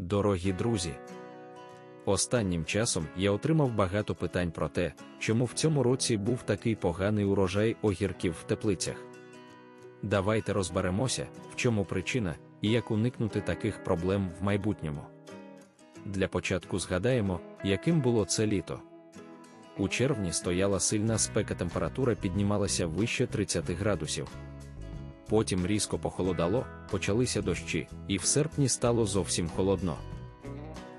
Дорогі друзі, останнім часом я отримав багато питань про те, чому в цьому році був такий поганий урожай огірків в теплицях. Давайте розберемося, в чому причина і як уникнути таких проблем в майбутньому. Для початку згадаємо, яким було це літо. У червні стояла сильна спека, температура піднімалася вище 30 градусів. Потім різко похолодало, почалися дощі, і в серпні стало зовсім холодно.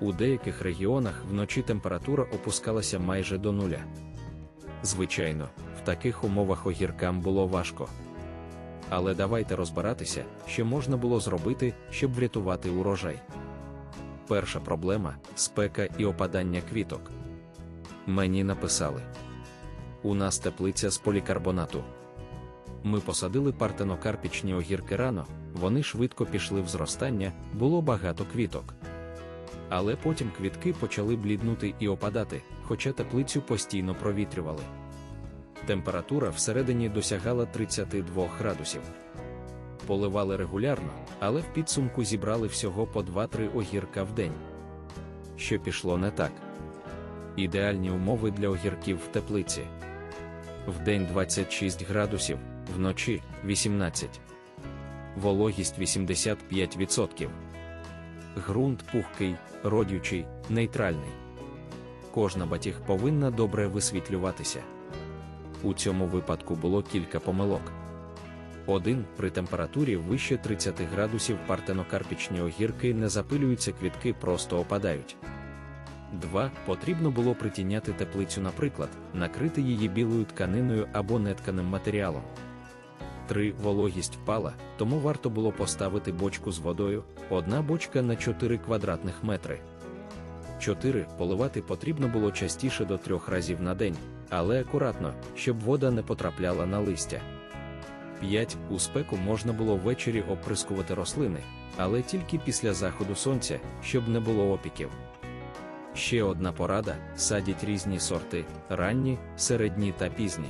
У деяких регіонах вночі температура опускалася майже до нуля. Звичайно, в таких умовах огіркам було важко. Але давайте розбиратися, що можна було зробити, щоб врятувати урожай. Перша проблема спека і опадання квіток. Мені написали: У нас теплиця з полікарбонату. Ми посадили партенокарпічні огірки рано, вони швидко пішли в зростання, було багато квіток. Але потім квітки почали бліднути і опадати, хоча теплицю постійно провітрювали. Температура всередині досягала 32 градусів. Поливали регулярно, але в підсумку зібрали всього по 2-3 огірка в день. Що пішло не так. Ідеальні умови для огірків в теплиці. Вдень 26 градусів, вночі 18. Вологість 85%. Ґрунт пухкий, родючий, нейтральний. Кожна батіг повинна добре висвітлюватися. У цьому випадку було кілька помилок. 1. При температурі вище 30 градусів партенокарпічні огірки не запилюються, квітки просто опадають. 2. Потрібно було притіняти теплицю, наприклад, накрити її білою тканиною або нетканим матеріалом. 3. Вологість впала, тому варто було поставити бочку з водою, одна бочка на 4 квадратних метри. 4. Поливати потрібно було частіше до трьох разів на день, але акуратно, щоб вода не потрапляла на листя. 5. У спеку можна було ввечері оприскувати рослини, але тільки після заходу сонця, щоб не було опіків. Ще одна порада: садіть різні сорти ранні, середні та пізні.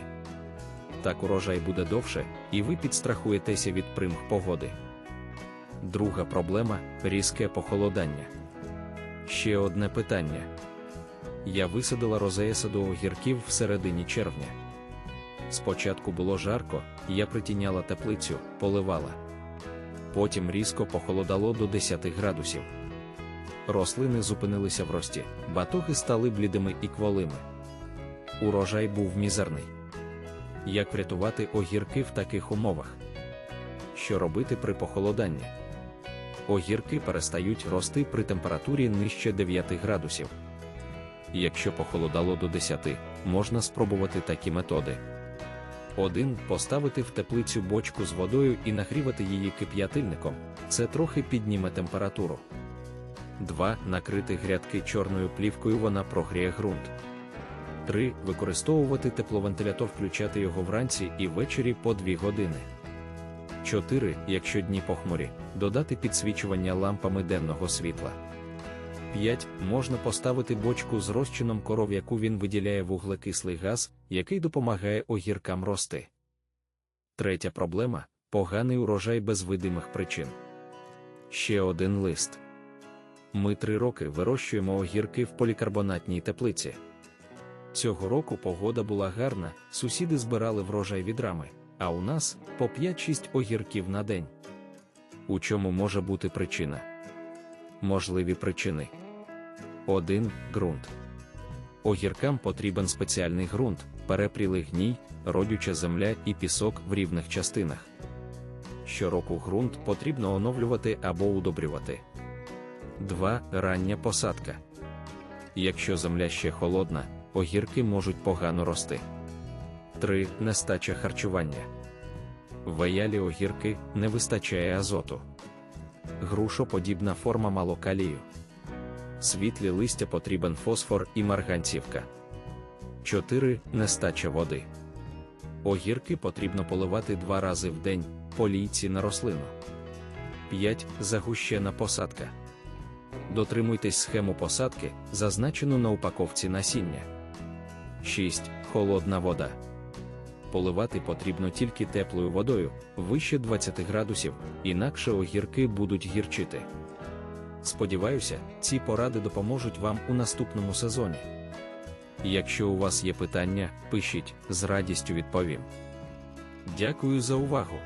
Так урожай буде довше, і ви підстрахуєтеся від примх погоди. Друга проблема різке похолодання. Ще одне питання. Я висадила розея саду огірків в середині червня. Спочатку було жарко, я притіняла теплицю, поливала. Потім різко похолодало до 10 градусів. Рослини зупинилися в рості, батоги стали блідими і кволими. Урожай був мізерний. Як врятувати огірки в таких умовах? Що робити при похолоданні? Огірки перестають рости при температурі нижче 9 градусів. Якщо похолодало до 10, можна спробувати такі методи. 1. Поставити в теплицю бочку з водою і нагрівати її кип'ятильником, це трохи підніме температуру. 2. Накрити грядки чорною плівкою, вона прогріє ґрунт. 3. Використовувати тепловентилятор, включати його вранці і ввечері по 2 години. 4. Якщо дні похмурі, додати підсвічування лампами денного світла. 5. Можна поставити бочку з розчином коров, яку він виділяє вуглекислий газ, який допомагає огіркам рости. Третя проблема поганий урожай без видимих причин. Ще один лист. Ми три роки вирощуємо огірки в полікарбонатній теплиці. Цього року погода була гарна, сусіди збирали врожай відрами, а у нас по 5-6 огірків на день. У чому може бути причина? Можливі причини. 1. Ґрунт. Огіркам потрібен спеціальний ґрунт, перепрілий гній, родюча земля і пісок в рівних частинах. Щороку ґрунт потрібно оновлювати або удобрювати. 2. Рання посадка. Якщо земля ще холодна, огірки можуть погано рости. 3. Нестача харчування. Веялі огірки не вистачає азоту. Грушоподібна форма мало калію. Світлі листя потрібен фосфор і марганцівка. 4. Нестача води. Огірки потрібно поливати два рази в день по лійці на рослину. 5. Загущена посадка. Дотримуйтесь схему посадки, зазначену на упаковці насіння. 6. Холодна вода. Поливати потрібно тільки теплою водою, вище 20 градусів, інакше огірки будуть гірчити. Сподіваюся, ці поради допоможуть вам у наступному сезоні. Якщо у вас є питання, пишіть, з радістю відповім. Дякую за увагу!